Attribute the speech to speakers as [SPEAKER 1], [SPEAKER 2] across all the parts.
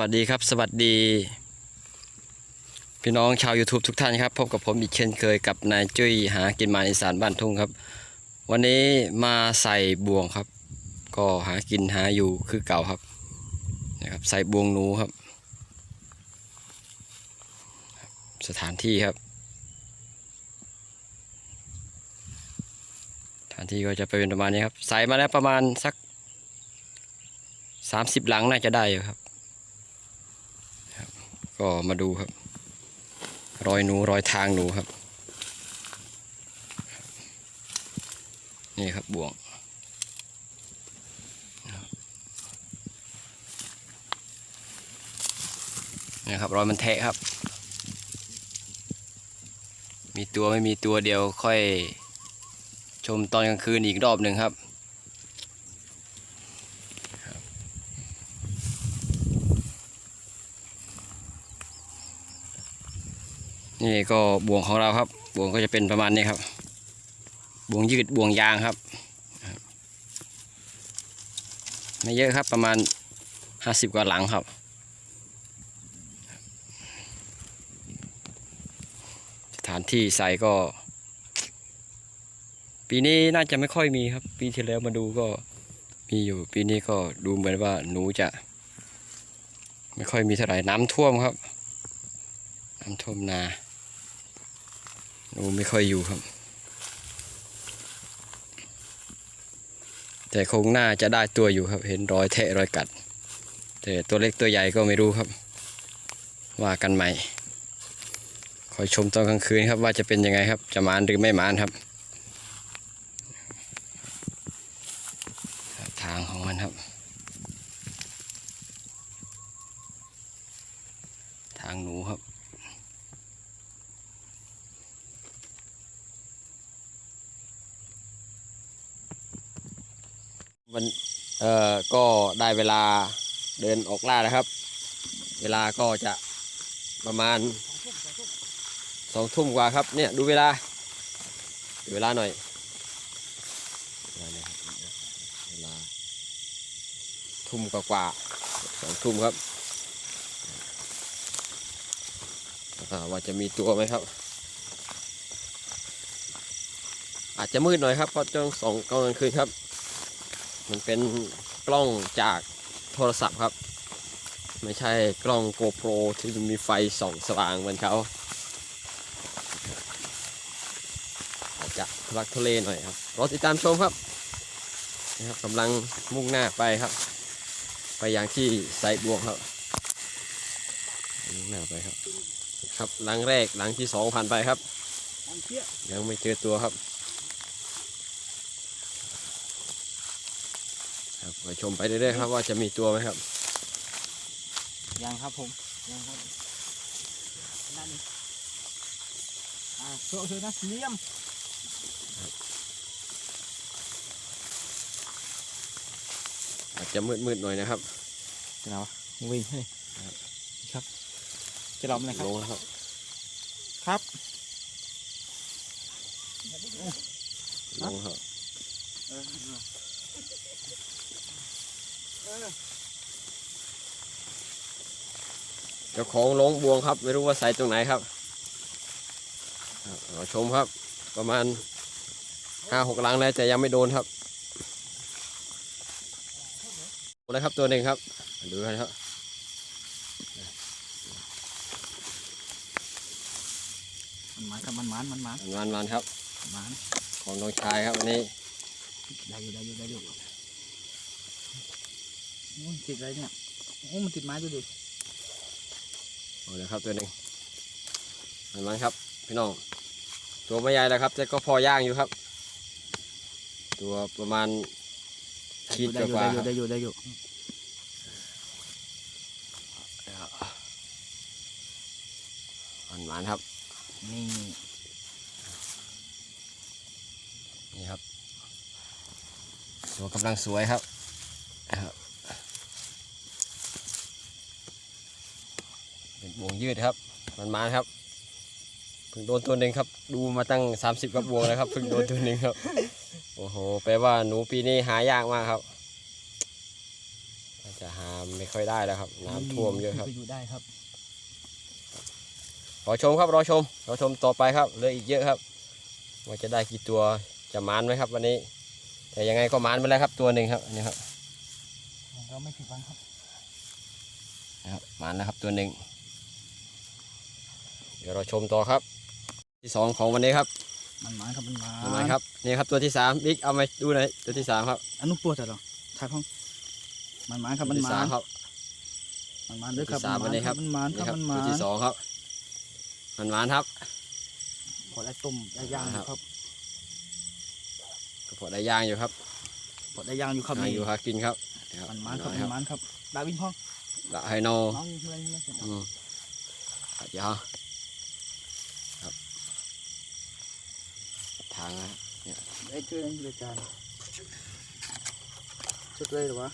[SPEAKER 1] วัสดีครับ สวัสดี พี่น้องชาว YouTube ทุกท่านครับ พบกับผมอีกเช่นเคยกับนายจุ้ยหากินมาอีสานบ้านทุ่งครับ วันนี้มาใส่บ่วงครับ ก็หากินหาอยู่คือเก่าครับนะครับ ใส่บ่วงหนูครับ สถานที่ครับสถานที่ก็จะเป็นประมาณนี้ครับ ใส่มาแล้วประมาณสักสามสิบหลังน่าจะได้อยู่ครับ ก็มาดูครับ รอยหนูรอยทางหนูครับ นี่ครับบ่วงนี่ครับรอยมันแทะครับ มีตัวไม่มีตัวเดียวค่อยชมตอนกลางคืนอีกรอบหนึ่งครับ นี่ก็บ่วงของเราครับ บ่วงก็จะเป็นประมาณนี้ครับ บ่วงยืดบ่วงยางครับ ไม่เยอะครับประมาณห้าสิบกว่าหลังครับ สถานที่ใส่ก็ ปีนี้น่าจะไม่ค่อยมีครับ ปีที่แล้วมาดูก็มีอยู่ ปีนี้ก็ดูเหมือนว่าหนูจะ ไม่ค่อยมีเท่าไหร่น้ำท่วมครับน้ำท่วมนา โอ้ไม่ค่อยอยู่ครับ แต่คงน่าจะได้ตัวอยู่ครับ เห็นรอยแทะรอยกัด แต่ตัวเล็กตัวใหญ่ก็ไม่รู้ครับ ว่ากันใหม่ คอยชมตอนกลางคืนครับว่าจะเป็นยังไงครับ จะมานหรือไม่มานครับ ทางของมันครับ ทางหนูครับ วันเอ่อก็ได้เวลาเดินออกล่าแล้วครับ เวลาก็จะประมาณสองทุ่มกว่าครับเนี่ยดูเวลาดูเวลาหน่อยเวลาทุ่มกว่าสองทุ่มครับว่าจะมีตัวไหมครับ อาจจะมืดหน่อยครับเพราะจ้องสองกลางคืนครับ มันเป็นกล้องจากโทรศัพท์ครับ ไม่ใช่กล้อง GoPro ที่มีไฟส่องสว่างเหมือนเขาอาจจะทุลักทุเลหน่อยครับรอติดตามชมครับนะครับกำลังมุ่งหน้าไปครับ ไปอย่างที่ไซบวงครับมุ่งหน้าไปครับ ครับหลังแรกหลังที่สองผ่านไปครับ ยังไม่เจอตัวครับ ครับไปชมไปเรื่อยๆครับว่าจะมีตัวไหมครับ
[SPEAKER 2] ยังครับผมยังครับนั่นนี่อ่าโซ่โซ่นะเลี่ยม
[SPEAKER 1] อาจจะมืดๆหน่อยนะครับ
[SPEAKER 2] จะเอาวิ่งให้ครับจะลองอะไรครับ
[SPEAKER 1] ลงแล้วครับ
[SPEAKER 2] ครับ
[SPEAKER 1] ลงแล้วครับ เจ้าของลงบวงครับ ไม่รู้ว่าใส่ตรงไหนครับครับเราชมครับ ประมาณห้าหกลังแล้วแต่ยังไม่โดนครับโดนแล้วครับตัวหนึ่งครับดูกันครับ
[SPEAKER 2] มันหมานครับมันหมานมันหมาน
[SPEAKER 1] มันมันครับ
[SPEAKER 2] มันหมาน
[SPEAKER 1] ของน้องชายครับวันนี้
[SPEAKER 2] ได้อยู่ได้อยู่ได้อยู่ โอ้ยติดอะไรเนี่ยโอ้มันติดไม้ดูดิ
[SPEAKER 1] เอาเลยครับตัวหนึ่งมันมันครับ พี่น้อง ตัวไม่ใหญ่แล้วครับ แต่ก็พอย่างอยู่ครับ ตัวประมาณขีด
[SPEAKER 2] ได้อกยู่
[SPEAKER 1] ว่า
[SPEAKER 2] ได้
[SPEAKER 1] ๆ
[SPEAKER 2] อยู่ได้อยู่ได้อยู่
[SPEAKER 1] มันมันครับ
[SPEAKER 2] นี่
[SPEAKER 1] นี่ครับ ตัวกำลังสวยครับครับเป็นบ วงยืดครับมันมันครับเพิ่งโดนตัวหนึ่งครับ ดูมาตั้ง 30กับวงแล้วครับเพิ่งโดนตัวหนึ่งครับ โอ้โหแปลว่าหนูปีนี้หายากมากครับน่าจะหาไม่ค่อยได้แล้วครับ น้ำท่วมเยอะครับ
[SPEAKER 2] ไปอยู่ได้ครับ
[SPEAKER 1] รอชมครับรอชมรอชมต่อไปครับเหลืออีกเยอะครับ ว่าจะได้กี่ตัวจะมานไหมครับ วันนี้ แต่ยังไงก็มานไปแล้วครับ ตัวหนึ่งครับอันนี่ครับ
[SPEAKER 2] เราไม่ผิดหวังครับ
[SPEAKER 1] นะครับมานแล้วครับตัวหนึ่งเดี๋ยวเราชมต่อครับ ที่สองของวันนี้ครับ
[SPEAKER 2] มันหมานครับมันหมาน
[SPEAKER 1] ทำไมครับนี่ครับตัวที่สามบิ๊กเอามาดูหน่อยตัวที่สามครับ
[SPEAKER 2] อนุปวดจัดหรอทายห้องมันหมานครับ
[SPEAKER 1] ตัว
[SPEAKER 2] มัน
[SPEAKER 1] ที่
[SPEAKER 2] หมา
[SPEAKER 1] สาม
[SPEAKER 2] น
[SPEAKER 1] ครับ
[SPEAKER 2] มันหมานด้วยครับ
[SPEAKER 1] ตัวที่สามวันนี้ครับ
[SPEAKER 2] มันหมานค
[SPEAKER 1] นี่
[SPEAKER 2] รับ
[SPEAKER 1] ครับ
[SPEAKER 2] มันห
[SPEAKER 1] ตั
[SPEAKER 2] มาว
[SPEAKER 1] ที่
[SPEAKER 2] น
[SPEAKER 1] สองครับมันมานครับ
[SPEAKER 2] ขอได้ต้มได้ย่างอยู่ครับ
[SPEAKER 1] กระเพาะได้ย่างอยู่ครับ
[SPEAKER 2] ขอได้ย่างอยู่ครับ
[SPEAKER 1] ย่าง
[SPEAKER 2] นี่
[SPEAKER 1] อยู่หากินครับนี่ครับ
[SPEAKER 2] มันหมานครับ
[SPEAKER 1] น้อย
[SPEAKER 2] มันหมานครับดาวินพ่อง
[SPEAKER 1] ละไฮโน
[SPEAKER 2] น้องเมื่อยเมื่อยเสร็จแล้ว
[SPEAKER 1] อืมครับเดี๋ยวครับ ทางนะครับ
[SPEAKER 2] ไอ้ช่วยรายการชุดเลยหรือวะ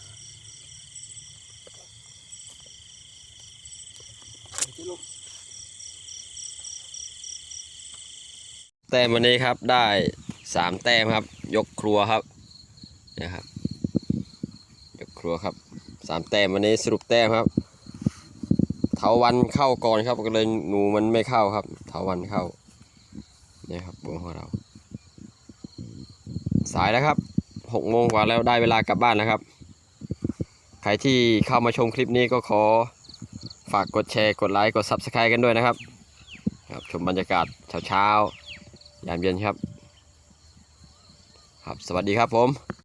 [SPEAKER 2] ที่ลูก
[SPEAKER 1] แต้มวันนี้ครับได้สามแต้มครับ ยกครัวครับนะครับ ยกครัวครับสามแต้มวันนี้สรุปแต้มครับเถาวันเข้าก่อนครับก็เลยหนูมันไม่เข้าครับเถาวันเข้าเนี่ยครับบวงของเรา สายแล้วครับหกโมงกว่าแล้วได้เวลากลับบ้านนะครับ ใครที่เข้ามาชมคลิปนี้ก็ขอฝากกดแชร์ กดไลค์ กด Subscribe กันด้วยนะครับครับ ชมบรรยากาศเช้าๆยามเย็นครับ ครับ สวัสดีครับผม